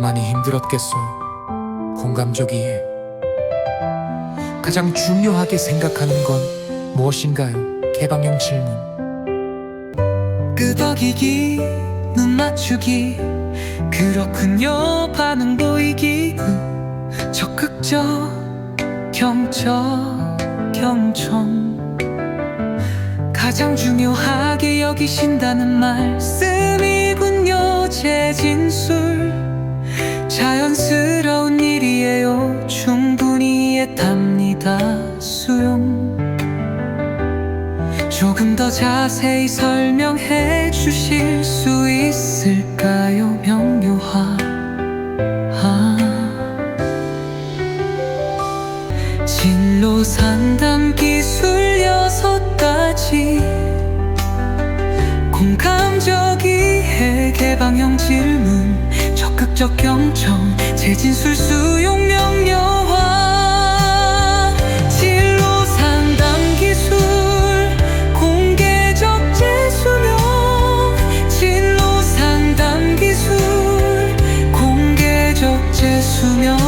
많이 힘들었겠어요. 공감적이에. 가장 중요하게 생각하는 건 무엇인가요? 개방형 질문. 끄덕이기 눈 맞추기 그렇군요 반응 보이기 음, 적극적 경적 경청 가장 중요하게 여기신다는 말씀이 충분히 이해답니다 수용 조금 더 자세히 설명해 주실 수 있을까요? 명료화 아. 진로 상담 기술 여섯 가지 공감적이 해 개방형 질문 적극적 경청 재진술 멈추면